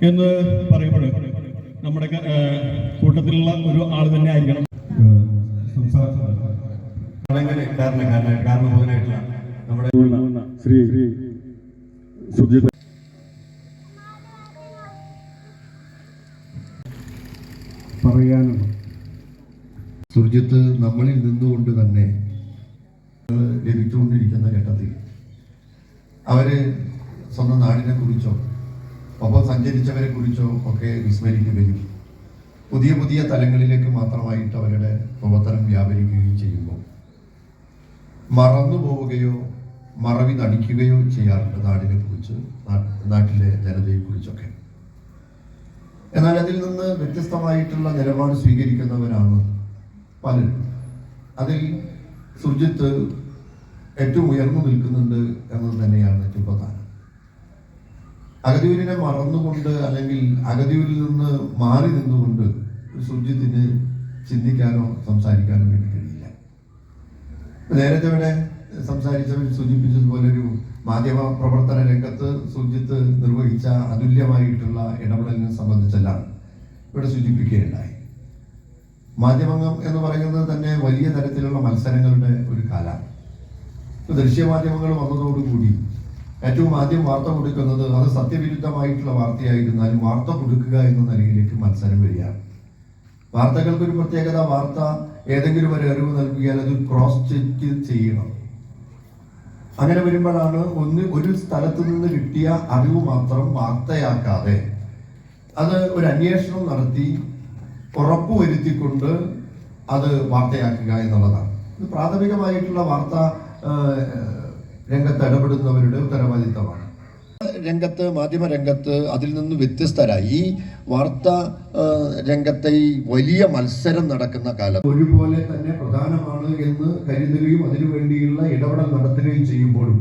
എന്ന് പറയുമ്പോൾ നമ്മുടെ കൂട്ടത്തിലുള്ള ഒരു ആൾ തന്നെ ആയിരിക്കണം. നമ്മുടെ ശ്രീ സുജിത്. പറയാനും സുർജിത്ത് നമ്മളിൽ നിന്നുകൊണ്ട് തന്നെ ലഭിച്ചുകൊണ്ടിരിക്കുന്ന ഘട്ടത്തിൽ അവർ സ്വന്തം നാടിനെ കുറിച്ചോ ഒപ്പം സഞ്ചരിച്ചവരെ കുറിച്ചോ ഒക്കെ വിസ്മരിക്കുകയും പുതിയ പുതിയ തലങ്ങളിലേക്ക് മാത്രമായിട്ട് അവരുടെ പ്രവർത്തനം വ്യാപരിക്കുകയും ചെയ്യുമ്പോൾ മറന്നു പോവുകയോ മറവി നടിക്കുകയോ ചെയ്യാറുണ്ട് നാടിനെ കുറിച്ച് നാട്ടിലെ ജനതയെ കുറിച്ചൊക്കെ. എന്നാൽ അതിൽ നിന്ന് വ്യത്യസ്തമായിട്ടുള്ള നിലപാട് സ്വീകരിക്കുന്നവരാണ് പലരും. അതിൽ സുജിത്ത് ഏറ്റവും ഉയർന്നു നിൽക്കുന്നുണ്ട് എന്നത് തന്നെയാണ് ഏറ്റവും പ്രധാനം അഗതിയൂരിനെ മറന്നുകൊണ്ട് അല്ലെങ്കിൽ അഗതിയൂരിൽ നിന്ന് മാറി നിന്നുകൊണ്ട് സുജിത്തിന് ചിന്തിക്കാനോ സംസാരിക്കാനോ വേണ്ടി കഴിയില്ല. നേരത്തെ ഇവിടെ സംസാരിച്ചവർ സൂചിപ്പിച്ചതുപോലെ ഒരു മാധ്യമ പ്രവർത്തന രംഗത്ത് സുജിത്ത് നിർവഹിച്ച അതുല്യമായിട്ടുള്ള ഇടപെടലിനെ സംബന്ധിച്ചെല്ലാം ഇവിടെ സൂചിപ്പിക്കുകയുണ്ടായി. മാധ്യമം എന്ന് പറയുന്നത് തന്നെ വലിയ തരത്തിലുള്ള മത്സരങ്ങളുടെ ഒരു കാലമാണ്. ദൃശ്യമാധ്യമങ്ങൾ വന്നതോടുകൂടി ഏറ്റവും ആദ്യം വാർത്ത കൊടുക്കുന്നത് അത് സത്യവിരുദ്ധമായിട്ടുള്ള വാർത്തയായിരുന്നാലും വാർത്ത കൊടുക്കുക എന്ന നിലയിലേക്ക് മത്സരം വരികയാണ്. വാർത്തകൾക്ക് ഒരു പ്രത്യേകത വാർത്ത ഏതെങ്കിലും ഒരു അറിവ് നൽകിയാൽ അത് ക്രോസ് ചെക്ക് ചെയ്യണം. അങ്ങനെ വരുമ്പോഴാണ് ഒന്ന് ഒരു സ്ഥലത്ത് നിന്ന് കിട്ടിയ അറിവ് മാത്രം വാർത്തയാക്കാതെ അത് ഒരു അന്വേഷണം നടത്തി ഉറപ്പുവരുത്തിക്കൊണ്ട് അത് വാർത്തയാക്കുക എന്നുള്ളതാണ്. പ്രാഥമികമായിട്ടുള്ള വാർത്ത രംഗത്ത് ഇടപെടുന്നവരുടെ ഉത്തരവാദിത്തമാണ്. രംഗത്ത് മാധ്യമ രംഗത്ത് അതിൽ നിന്ന് വ്യത്യസ്തരായി. ഈ വാർത്ത രംഗത്തെ ഈ വലിയ മത്സരം നടക്കുന്ന കാലം. ഒരുപോലെ തന്നെ പ്രധാനമാണ് എന്ന് കരുതുകയും അതിനു വേണ്ടിയുള്ള ഇടപെടൽ നടത്തുകയും ചെയ്യുമ്പോഴും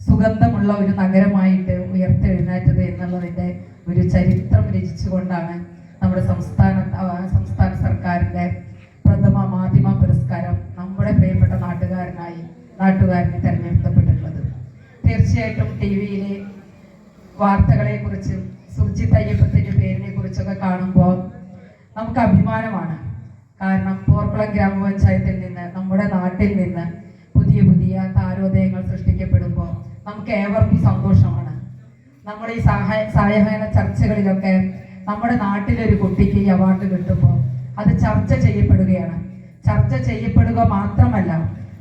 സുഗന്ധമുള്ള ഒരു നഗരമായിട്ട് ഉയർത്തെഴുന്നേറ്റത് എന്നുള്ളതിന്റെ ഒരു ചരിത്രം രചിച്ചുകൊണ്ടാണ് നമ്മുടെ സംസ്ഥാന സംസ്ഥാന സർക്കാരിന്റെ പ്രഥമ മാധ്യമ പുരസ്കാരം നമ്മുടെ പ്രിയപ്പെട്ട നാട്ടുകാരനായി നാട്ടുകാരനെ തിരഞ്ഞെടുക്കപ്പെട്ടിട്ടുള്ളത്. തീർച്ചയായിട്ടും ടി വിയിലെ വാർത്തകളെ കുറിച്ചും സുർജിത് അയ്യപ്പത്തിന്റെ പേരിനെ കുറിച്ചൊക്കെ കാണുമ്പോൾ നമുക്ക് അഭിമാനമാണ്. കാരണം പോർക്കുളം ഗ്രാമപഞ്ചായത്തിൽ നിന്ന് നമ്മുടെ നാട്ടിൽ നിന്ന് പുതിയ പുതിയ താരോദയങ്ങൾ സൃഷ്ടിക്കപ്പെടുമ്പോൾ നമുക്ക് ഏവർക്കും സന്തോഷമാണ്. നമ്മൾ ഈ സഹായ സഹായഹന ചർച്ചകളിലൊക്കെ നമ്മുടെ നാട്ടിലൊരു കുട്ടിക്ക് ഈ അവാർഡ് കിട്ടുമ്പോൾ അത് ചർച്ച ചെയ്യപ്പെടുകയാണ്. ചർച്ച ചെയ്യപ്പെടുക മാത്രമല്ല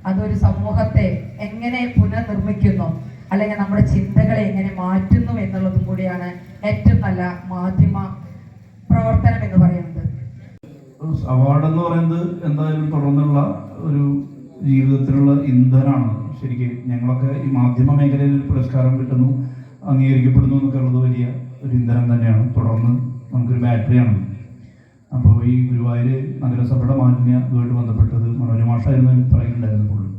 അതൊരു സമൂഹത്തെ എങ്ങനെ പുനർനിർമ്മിക്കുന്നു അല്ലെങ്കിൽ നമ്മുടെ ചിന്തകളെ എങ്ങനെ മാറ്റുന്നു എന്നുള്ളതും കൂടിയാണ് ഏറ്റവും നല്ല മാധ്യമ പ്രവർത്തനം എന്ന് പറയുന്നത്. അവാർഡ് എന്ന് പറയുന്നത് എന്തായാലും തുടർന്നുള്ള ഒരു ജീവിതത്തിലുള്ള ഇന്ധനമാണ് ശരിക്ക് ഞങ്ങളൊക്കെ ഈ മാധ്യമ മേഖലയിൽ പുരസ്കാരം കിട്ടുന്നു അംഗീകരിക്കപ്പെടുന്നു എന്നൊക്കെ ഉള്ളത് വലിയ ഒരു ഇന്ധനം തന്നെയാണ്. തുടർന്ന് നമുക്കൊരു ബാറ്ററിയാണ്. അപ്പോൾ ഈ ഗുരുവായൂർ നഗരസഭയുടെ മാലിന്യ ഇതുമായിട്ട് ബന്ധപ്പെട്ടത് മനോജ് മാഷായിരുന്നു പറയുന്നുണ്ടായിരുന്നു പുള്ളി.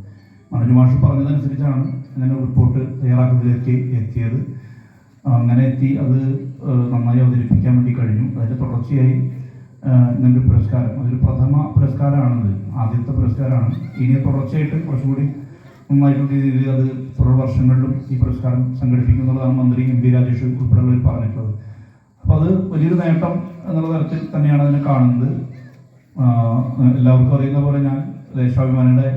മനോജ് മാഷ് പറഞ്ഞതനുസരിച്ചാണ് അങ്ങനെ റിപ്പോർട്ട് തയ്യാറാക്കുന്നതിലേക്ക് എത്തിയത്. അങ്ങനെ എത്തി അത് നന്നായി അവതരിപ്പിക്കാൻ വേണ്ടി കഴിഞ്ഞു. അതിന്റെ തുടർച്ചയായി ഇങ്ങനൊരു പുരസ്കാരം. അതൊരു പ്രഥമ പുരസ്കാരമാണത്. ആദ്യത്തെ പുരസ്കാരമാണ്. ഇനി തുടർച്ചയായിട്ട് കുറച്ചുകൂടി നന്നായിട്ടുള്ള രീതിയിൽ അത് തുടർ വർഷങ്ങളിലും ഈ പുരസ്കാരം സംഘടിപ്പിക്കുന്നുള്ളതാണ് മന്ത്രി എം പി രാജേഷ് ഉൾപ്പെടെയുള്ളവർ പറഞ്ഞിട്ടുള്ളത്. അപ്പോൾ അത് വലിയൊരു നേട്ടം എന്നുള്ള തരത്തിൽ തന്നെയാണ് അതിനെ കാണുന്നത്. എല്ലാവർക്കും അറിയുന്ന പോലെ ഞാൻ ദേശാഭിമാനിയുടെ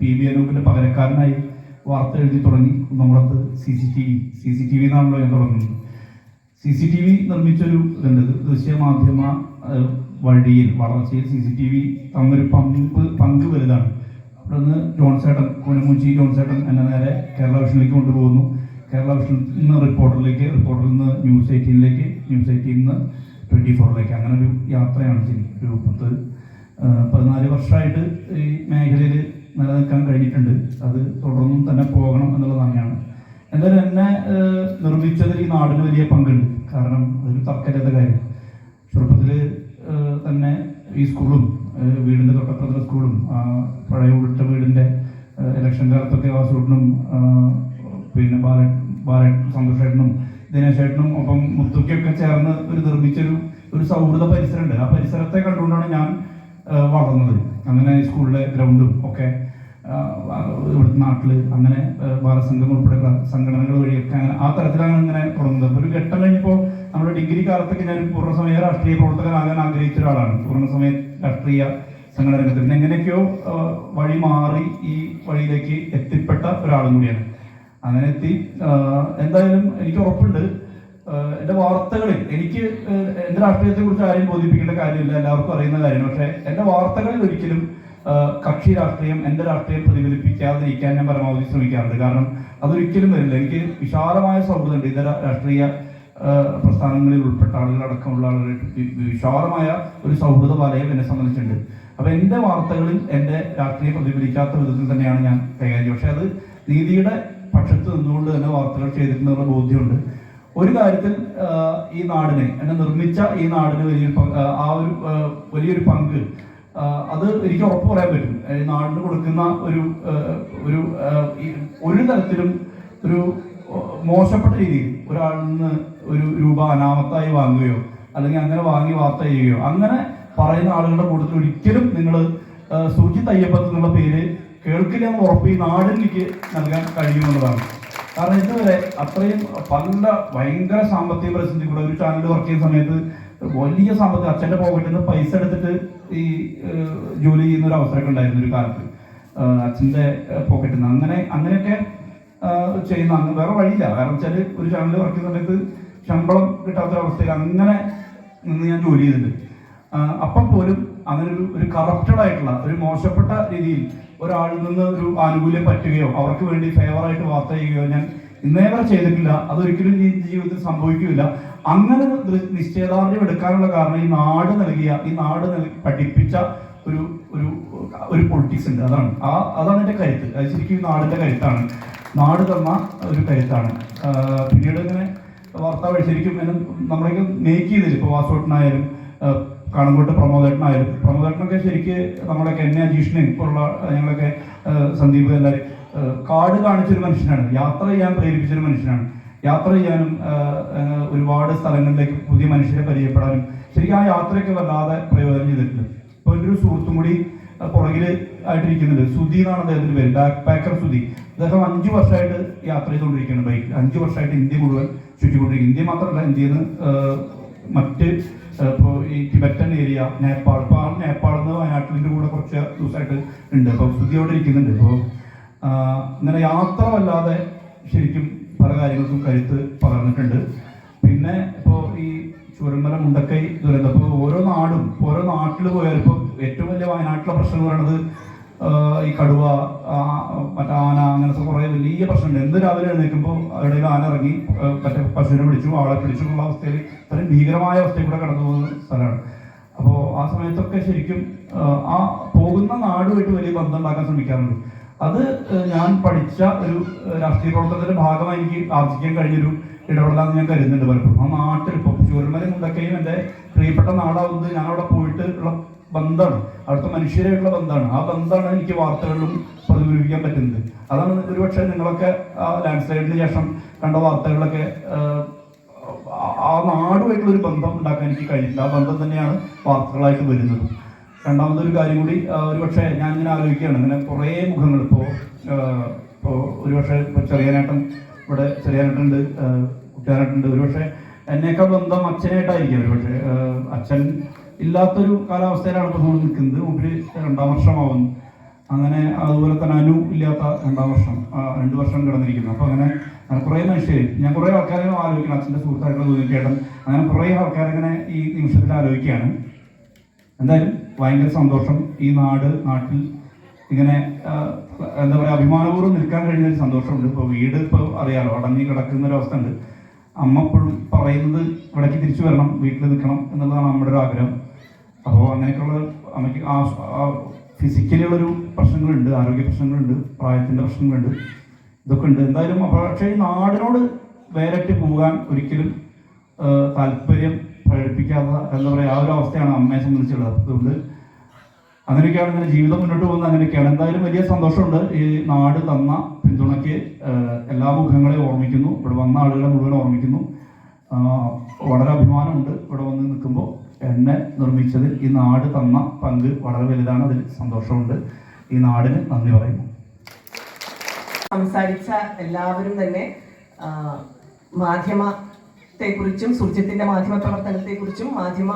പി. ബി അനൂപിന്റെ പകരക്കാരനായി വാർത്ത എഴുതി തുടങ്ങി. കുന്നംകുളത്ത് C C T V C C T V എന്നാണല്ലോ ഞാൻ തുടങ്ങുന്നത്. സി സി ടി വി നിർമ്മിച്ചൊരു ഇതുണ്ട്. ദൃശ്യമാധ്യമ വഴിയിൽ വളർച്ചയിൽ സി സി ടി വി തന്നൊരു പമ്പ് പങ്ക് വലുതാണ്. അവിടെ നിന്ന് ജോൺസേട്ടൻ കോനമൂച്ചി ജോൺസേട്ടൻ എന്നെ നേരെ കേരള വിഷനിലേക്ക് കൊണ്ടുപോകുന്നു. കേരള വിഷനിൽ നിന്ന് റിപ്പോർട്ടറിലേക്ക് റിപ്പോർട്ടറിൽ നിന്ന് ന്യൂസ് എയ്റ്റീനിലേക്ക് ന്യൂസ് എയ്റ്റീനിൽ നിന്ന് ട്വന്റി ഫോറിലേക്ക് അങ്ങനെ ഒരു യാത്രയാണ് ശരി ഒരു പത്ത് പതിനാല് വർഷമായിട്ട് ഈ മേഖലയിൽ നിലനിൽക്കാൻ കഴിഞ്ഞിട്ടുണ്ട്. അത് തുടർന്നും തന്നെ പോകണം എന്നുള്ളത് തന്നെയാണ് എന്തായാലും എന്നെ നിർമ്മിച്ചതിൽ ഈ നാടിന് വലിയ പങ്കുണ്ട്. കാരണം അതൊരു തർക്കമില്ലാത്ത കാര്യം. ചെറുപ്പത്തിൽ തന്നെ ഈ സ്കൂളും വീടിന്റെ തൊട്ടപ്പുറത്തുള്ള സ്കൂളും പഴയ ഉൾട്ട വീടിന്റെ ഇലക്ഷൻ കാലത്തൊക്കെ വാസൂട്ടിനും പിന്നെ ബാല ബാല സന്തോഷേട്ടനും ദിനേശേട്ടനും ഒപ്പം മുത്തുക്കൊക്കെ ചേർന്ന് ഒരു നിർമ്മിച്ചൊരു ഒരു സൗഹൃദ പരിസരമുണ്ട്. ആ പരിസരത്തെ കണ്ടുകൊണ്ടാണ് ഞാൻ വളർന്നത്. അങ്ങനെ സ്കൂളിലെ ഗ്രൗണ്ടും ഒക്കെ ഇവിടുത്തെ നാട്ടിൽ അങ്ങനെ ബാലസംഘം ഉൾപ്പെടെയുള്ള സംഘടനകൾ വഴിയൊക്കെ അങ്ങനെ ആ തരത്തിലാണ് ഇങ്ങനെ തുടങ്ങുന്നത്. അപ്പോൾ ഒരു ഘട്ടം കഴിഞ്ഞപ്പോൾ നമ്മുടെ ഡിഗ്രി കാലത്തൊക്കെ ഞാൻ പൂർണസമയ രാഷ്ട്രീയ പ്രവർത്തകനാകാൻ ആഗ്രഹിച്ച ഒരാളാണ്. പൂർണസമയ രാഷ്ട്രീയ സംഘടന രംഗത്ത്. പിന്നെ എങ്ങനെയൊക്കെയോ വഴി മാറി ഈ വഴിയിലേക്ക് എത്തിപ്പെട്ട ഒരാളും കൂടിയാണ്. അങ്ങനെ എത്തി. എന്തായാലും എനിക്ക് ഉറപ്പുണ്ട്. എന്റെ വാർത്തകളിൽ എനിക്ക് എന്റെ രാഷ്ട്രീയത്തെ കുറിച്ച് ആരെയും ബോധിപ്പിക്കേണ്ട കാര്യമില്ല. എല്ലാവർക്കും അറിയുന്ന കാര്യമാണ്. പക്ഷേ എന്റെ വാർത്തകളിൽ ഒരിക്കലും കക്ഷി രാഷ്ട്രീയം എന്റെ രാഷ്ട്രീയം പ്രതിഫലിപ്പിക്കാതിരിക്കാൻ ഞാൻ പരമാവധി ശ്രമിക്കാറുണ്ട്. കാരണം അതൊരിക്കലും വരില്ല. എനിക്ക് വിശാലമായ സൗഹൃദമുണ്ട്. ഇതര രാഷ്ട്രീയ പ്രസ്ഥാനങ്ങളിൽ ഉൾപ്പെട്ട ആളുകളടക്കമുള്ള ആളുകളായിട്ട് വിശാലമായ ഒരു സൗഹൃദ വലയം എന്നെ സംബന്ധിച്ചിട്ടുണ്ട്. അപ്പൊ എന്റെ വാർത്തകളിൽ എന്റെ രാഷ്ട്രീയം പ്രതിഫലിക്കാത്ത വിധത്തിൽ തന്നെയാണ് ഞാൻ കൈകാര്യം പക്ഷേ അത് നീതിയുടെ പക്ഷത്ത് നിന്നുകൊണ്ട് തന്നെ വാർത്തകൾ ചെയ്തിട്ടുള്ള ബോധ്യമുണ്ട്. ഒരു കാര്യത്തിൽ ഈ നാടിനെ എന്നെ നിർമ്മിച്ച ഈ നാടിന് വലിയൊരു ആ, ഒരു വലിയൊരു പങ്ക് അത് എനിക്ക് ഉറപ്പ് പറയാൻ പറ്റും. നാടിന് കൊടുക്കുന്ന ഒരു ഒരു ഒരു തരത്തിലും ഒരു മോശപ്പെട്ട രീതിയിൽ ഒരാളിൽ നിന്ന് ഒരു രൂപ അനാമത്തായി വാങ്ങുകയോ അല്ലെങ്കിൽ അങ്ങനെ വാങ്ങി വാർത്ത ചെയ്യുകയോ അങ്ങനെ പറയുന്ന ആളുകളുടെ കൂട്ടത്തിൽ ഒരിക്കലും നിങ്ങൾ സുജിത് അയ്യപ്പത്ത് എന്നുള്ള പേര് കേൾക്കില്ല എന്ന് ഉറപ്പ് ഈ നാടിലേക്ക് നൽകാൻ കഴിയുമെന്നുള്ളതാണ് കാരണം ഇതുവരെ അത്രയും പല ഭയങ്കര സാമ്പത്തിക പ്രതിസന്ധി കൂടെ ഒരു ചാനൽ വർക്ക് ചെയ്യുന്ന സമയത്ത് വലിയ സാമ്പത്തിക അച്ഛന്റെ പോക്കറ്റിൽ നിന്ന് പൈസ എടുത്തിട്ട് ഈ ജോലി ചെയ്യുന്ന ഒരു അവസരമൊക്കെ ഉണ്ടായിരുന്നു ഒരു കാലത്ത്. അച്ഛന്റെ പോക്കറ്റിൽ നിന്ന് അങ്ങനെ അങ്ങനെയൊക്കെ ചെയ്യുന്ന അങ്ങ് വേറെ വഴിയില്ല. കാരണം വെച്ചാൽ ഒരു ചാനലിൽ വർക്ക് ചെയ്യുന്ന സമയത്ത് ശമ്പളം കിട്ടാത്തൊരവസ്ഥയിൽ അങ്ങനെ നിന്ന് ഞാൻ ജോലി ചെയ്തിട്ടുണ്ട്. അപ്പം പോലും അങ്ങനെ ഒരു ഒരു കറപ്റ്റഡ് ആയിട്ടുള്ള ഒരു മോശപ്പെട്ട രീതിയിൽ ഒരാളിൽ നിന്ന് ഒരു ആനുകൂല്യം പറ്റുകയോ അവർക്ക് വേണ്ടി ഫേവറായിട്ട് വാർത്ത ചെയ്യുകയോ ഞാൻ വരെ ചെയ്തിട്ടില്ല. അതൊരിക്കലും ഈ ജീവിതത്തിൽ സംഭവിക്കില്ല. അങ്ങനെ നിശ്ചയദാർഢ്യം എടുക്കാനുള്ള കാരണം ഈ നാട് നൽകിയ ഈ നാട് നൽകി പഠിപ്പിച്ച ഒരു ഒരു ഒരു പൊളിറ്റിക്സ് ഉണ്ട്. അതാണ്. ആ അതാണ് എന്റെ കരുത്ത്. അത് ശരിക്കും നാടിന്റെ കരുത്താണ്. നാട് തന്ന ഒരു കരുത്താണ്. പിന്നീട് ഇങ്ങനെ വാർത്താ വഴി ശരിക്കും എന്നെ നമ്മളൊക്കെ മേക്ക് ചെയ്തില്ല ഇപ്പോൾ വാസോട്ടനായാലും കാണുമ്പോട്ട് പ്രമോദേട്ടനായാലും. പ്രമോദേട്ടനൊക്കെ ശരിക്ക് നമ്മളൊക്കെ എന്നെ അജീഷിനെയും ഇപ്പോഴുള്ള ഞങ്ങളൊക്കെ സന്ദീപ് എല്ലാവരും കാട് കാണിച്ചൊരു മനുഷ്യനാണ്. യാത്ര ചെയ്യാൻ പ്രേരിപ്പിച്ചൊരു മനുഷ്യനാണ്. യാത്ര ചെയ്യാനും ഒരുപാട് സ്ഥലങ്ങളിലേക്ക് പുതിയ മനുഷ്യരെ പരിചയപ്പെടാനും ശരിക്കും ആ യാത്രയൊക്കെ വല്ലാതെ പ്രയോജനം ചെയ്തിട്ടുണ്ട്. ഇപ്പോൾ എന്റെ ഒരു സുഹൃത്തും കൂടി പുറകിൽ ആയിട്ടിരിക്കുന്നുണ്ട്. സുധി എന്നാണ് അദ്ദേഹത്തിന്റെ പേര്. Backpacker Sudhi. അദ്ദേഹം അഞ്ചു വർഷമായിട്ട് യാത്ര ചെയ്തുകൊണ്ടിരിക്കുകയാണ് ബൈക്കിൽ അഞ്ച് വർഷമായിട്ട് ഇന്ത്യ മുഴുവൻ ചുറ്റിക്കൊണ്ടിരിക്കും ഇന്ത്യ മാത്രമല്ല ഇന്ത്യയിൽ നിന്ന് മറ്റ് ഇപ്പോൾ ഈ ടിബറ്റൻ ഏരിയ നേപ്പാൾ. ഇപ്പോൾ നേപ്പാളിൽ നിന്ന് വയനാട്ടിലിന്റെ കൂടെ കുറച്ച് ദിവസമായിട്ട് ഉണ്ട്. അപ്പോൾ സുധി അവിടെ ഇരിക്കുന്നുണ്ട്. അപ്പോൾ ഇങ്ങനെ യാത്ര വല്ലാതെ ശരിക്കും പല കാര്യങ്ങൾക്കും കരുത്ത് പകർന്നിട്ടുണ്ട്. പിന്നെ ഇപ്പോൾ ഈ ചുരമല മുണ്ടക്കൈ ദുരന്തം ഇപ്പോൾ ഓരോ നാടും ഓരോ നാട്ടിൽ പോയാൽ ഇപ്പോൾ ഏറ്റവും വലിയ വയനാട്ടിലെ പ്രശ്നം എന്ന് പറയുന്നത് ഈ കടുവ മറ്റേ ആന അങ്ങനത്തെ കുറേ വലിയ പ്രശ്നമുണ്ട് എന്ത് രാവിലെ എഴുന്നേൽക്കുമ്പോൾ അവിടെ ആന ഇറങ്ങി മറ്റേ പശുവിനെ പിടിച്ചു ആളെ പിടിച്ചു എന്നുള്ള അവസ്ഥയിൽ ഇത്രയും ഭീകരമായ അവസ്ഥയിൽ കൂടെ കടന്നു പോകുന്ന സ്ഥലമാണ്. അപ്പോൾ ആ സമയത്തൊക്കെ ശരിക്കും ആ പോകുന്ന നാടുമായിട്ട് വലിയ ബന്ധം ഉണ്ടാക്കാൻ ശ്രമിക്കാറുണ്ട്. അത് ഞാൻ പഠിച്ച ഒരു രാഷ്ട്രീയ പ്രവർത്തനത്തിന്റെ ഭാഗമായി എനിക്ക് ആർജിക്കാൻ കഴിഞ്ഞൊരു ഇടപെടലാന്ന് ഞാൻ കരുതുന്നുണ്ട് പലപ്പോഴും. ആ നാട്ടിൽ ഇപ്പം ചൂരന്മല മുണ്ടക്കയും എന്റെ പ്രിയപ്പെട്ട നാടാവുന്നത് ഞാൻ അവിടെ പോയിട്ട് ഉള്ള ബന്ധമാണ്. അവിടുത്തെ മനുഷ്യരായിട്ടുള്ള ബന്ധമാണ്. ആ ബന്ധമാണ് എനിക്ക് വാർത്തകളിലും പ്രതിഫലിപ്പിക്കാൻ പറ്റുന്നത്. അതാണ് ഒരുപക്ഷെ നിങ്ങളൊക്കെ ആ ലാൻഡ് സ്ലൈഡിന് ശേഷം കണ്ട വാർത്തകളൊക്കെ ആ- നാടുമായിട്ടുള്ളൊരു ബന്ധം ഉണ്ടാക്കാൻ എനിക്ക് കഴിഞ്ഞില്ല ആ ബന്ധം തന്നെയാണ് വാർത്തകളായിട്ട് വരുന്നത്. രണ്ടാമതൊരു കാര്യം കൂടി ഒരു ഒരുപക്ഷെ ഞാൻ ഇങ്ങനെ ആലോചിക്കുകയാണ്. ഇങ്ങനെ കുറേ മുഖങ്ങൾ ഇപ്പോൾ ഇപ്പോൾ ഒരുപക്ഷെ ഇപ്പോൾ ചെറിയനേട്ടൻ ഇവിടെ ചെറിയനേട്ടുണ്ട് കുട്ടിയാനേട്ടുണ്ട് ഒരുപക്ഷെ എന്നേക്കാൾ ബന്ധം അച്ഛനായിട്ടായിരിക്കും. ഒരു പക്ഷേ അച്ഛൻ ഇല്ലാത്തൊരു കാലാവസ്ഥയിലാണ് ഇപ്പോൾ നമ്മൾ നിൽക്കുന്നത്. മുമ്പിൽ രണ്ടാം വർഷമാവുന്നു. അങ്ങനെ അതുപോലെ തന്നെ അനു ഇല്ലാത്ത രണ്ടാം വർഷം രണ്ട് വർഷം കിടന്നിരിക്കുന്നു. അപ്പോൾ അങ്ങനെ കുറേ മനുഷ്യർ ഞാൻ കുറേ ആൾക്കാരെ ആലോചിക്കണം അച്ഛന്റെ സുഹൃത്തായിട്ടുള്ള തോന്നിക്കേട്ടൻ അങ്ങനെ കുറേ ആൾക്കാരങ്ങനെ ഈ നിമിഷത്തിൽ ആലോചിക്കുകയാണ്. എന്തായാലും ഭയങ്കര സന്തോഷം ഈ നാട് നാട്ടിൽ ഇങ്ങനെ എന്താ പറയുക അഭിമാനപൂർവം നിൽക്കാൻ കഴിഞ്ഞ ഒരു സന്തോഷമുണ്ട് ഇപ്പോൾ വീട് ഇപ്പോൾ അറിയാലോ അടഞ്ഞു കിടക്കുന്ന ഒരു അവസ്ഥ ഉണ്ട് അമ്മ എപ്പോഴും പറയുന്നത് ഇവിടേക്ക് തിരിച്ചു വരണം വീട്ടിൽ നിൽക്കണം എന്നുള്ളതാണ് അമ്മയുടെ ഒരു ആഗ്രഹം. അപ്പോൾ അങ്ങനെയൊക്കെയുള്ള അമ്മയ്ക്ക് ആ ഫിസിക്കലി ഉള്ളൊരു പ്രശ്നങ്ങളുണ്ട് ആരോഗ്യ പ്രശ്നങ്ങളുണ്ട് പ്രായത്തിന്റെ പ്രശ്നങ്ങളുണ്ട് ഇതൊക്കെ ഉണ്ട്. എന്തായാലും പക്ഷേ ഈ നാടിനോട് വേറിട്ട് പോകാൻ ഒരിക്കലും താല്പര്യം പ്രകടിപ്പിക്കാത്ത എന്താ പറയുക ആ ഒരു അവസ്ഥയാണ് അമ്മയെ സംബന്ധിച്ചുള്ളത്. അതുകൊണ്ട് അങ്ങനെയൊക്കെയാണ് ഇങ്ങനെ ജീവിതം മുന്നോട്ട് പോകുന്നത്. അങ്ങനെയൊക്കെയാണ്. എന്തായാലും വലിയ സന്തോഷമുണ്ട് ഈ നാട് തന്ന പിന്തുണയ്ക്ക് എല്ലാ മുഖങ്ങളെയും ഓർമ്മിക്കുന്നു. ഇവിടെ വന്ന ആളുകളെ മുഴുവൻ ഓർമ്മിക്കുന്നു. വളരെ അഭിമാനമുണ്ട് ഇവിടെ വന്ന് നിൽക്കുമ്പോൾ എന്നെ നിർമ്മിച്ചതിൽ. ഈ നാട് തന്ന പങ്ക് വളരെ വലുതാണ്. അതിൽ സന്തോഷമുണ്ട്. ഈ നാടിന് നന്ദി പറയുന്നു. സംസാരിച്ച എല്ലാവരും തന്നെ ആ, മാധ്യമത്തെക്കുറിച്ചും സുർജിത്തിന്റെ മാധ്യമ പ്രവർത്തനത്തെക്കുറിച്ചും മാധ്യമ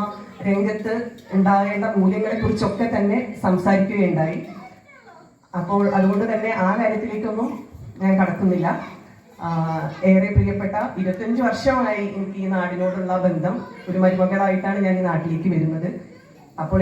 രംഗത്ത് ഉണ്ടാകേണ്ട മൂല്യങ്ങളെ കുറിച്ചൊക്കെ തന്നെ സംസാരിക്കുകയുണ്ടായി. അപ്പോൾ അതുകൊണ്ട് തന്നെ ആ കാര്യത്തിലേക്കൊന്നും ഞാൻ കടക്കുന്നില്ല. ഏറെ പ്രിയപ്പെട്ട ഇരുപത്തഞ്ച് വർഷമായി എനിക്ക് ഈ നാടിനോടുള്ള ബന്ധം ഒരു മരുമകളായിട്ടാണ് ഞാൻ ഈ നാട്ടിലേക്ക് വരുന്നത്. അപ്പോൾ